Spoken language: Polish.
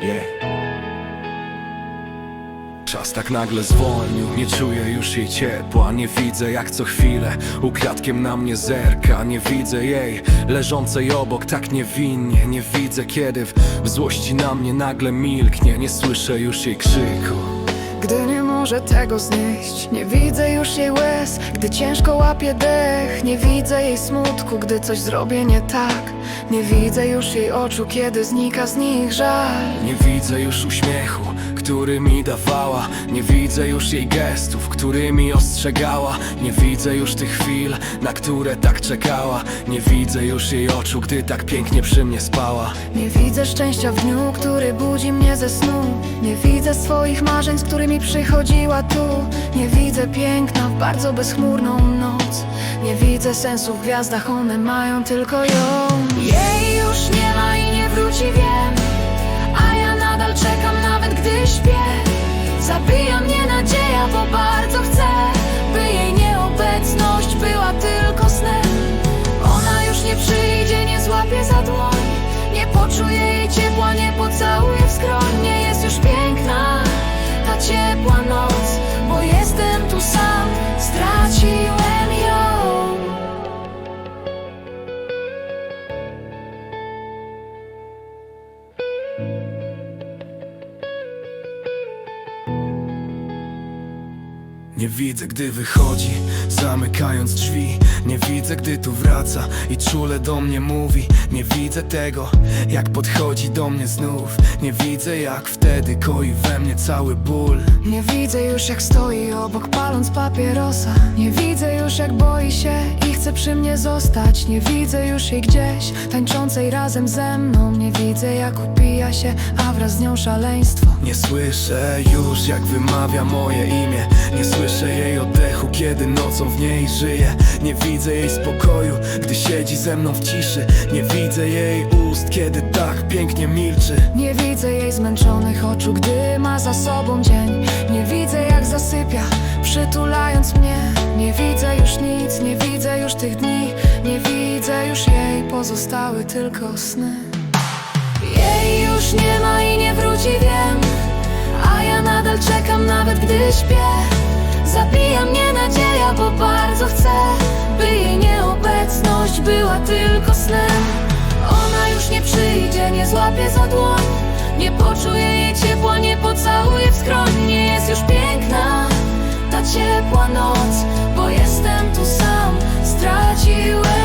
Yeah. Czas tak nagle zwolnił, nie czuję już jej ciepła Nie widzę jak co chwilę. Ukradkiem na mnie zerka Nie widzę jej. Leżącej obok tak niewinnie Nie widzę kiedy w, w złości na mnie nagle milknie. Nie słyszę już jej krzyku. Gdy nie może tego znieść Nie widzę już jej łez. Gdy ciężko łapie dech Nie widzę jej smutku. Gdy coś zrobię nie tak Nie widzę już jej oczu. Kiedy znika z nich żal Nie widzę już uśmiechu, który mi dawała. Nie widzę już jej gestów, którymi ostrzegała. Nie widzę już tych chwil, na które tak czekała. Nie widzę już jej oczu, gdy tak pięknie przy mnie spała. Nie widzę szczęścia w dniu, który budzi mnie ze snu. Nie widzę swoich marzeń, z którymi przychodziła tu. Nie widzę piękna w bardzo bezchmurną noc. Nie widzę sensu w gwiazdach, one mają tylko ją. Jej już nie ma pocałuje Nie widzę, gdy wychodzi, zamykając drzwi. Nie widzę, gdy tu wraca i czule do mnie mówi. Nie widzę tego, jak podchodzi do mnie znów. Nie widzę, jak wtedy koi we mnie cały ból. Nie widzę już jak stoi obok paląc papierosa. Nie widzę już jak boi się i chce przy mnie zostać. Nie widzę już jej gdzieś tańczącej razem ze mną. Nie widzę jak upija się, a wraz z nią szaleństwo. Nie słyszę już jak wymawia moje imię. Nie słyszę jej oddechu, kiedy nocą w niej żyję. Nie widzę jej spokoju, gdy siedzi ze mną w ciszy. Nie widzę jej ust, kiedy tak pięknie milczy. Nie widzę jej zmęczonych oczu, gdy ma za sobą dzień. Nie widzę jak zasypia, przytulając mnie. Nie widzę już nic, nie widzę już tych dni. Nie widzę już jej, pozostały tylko sny. Jej już nie ma i nie wróci, wiem. A ja nadal czekam, nawet gdy śpię tylko snem. Ona już nie przyjdzie, nie złapie za dłoń. Nie poczuje jej ciepła, nie pocałuje w skroń. Nie jest już piękna ta ciepła noc Bo jestem tu sam, straciłem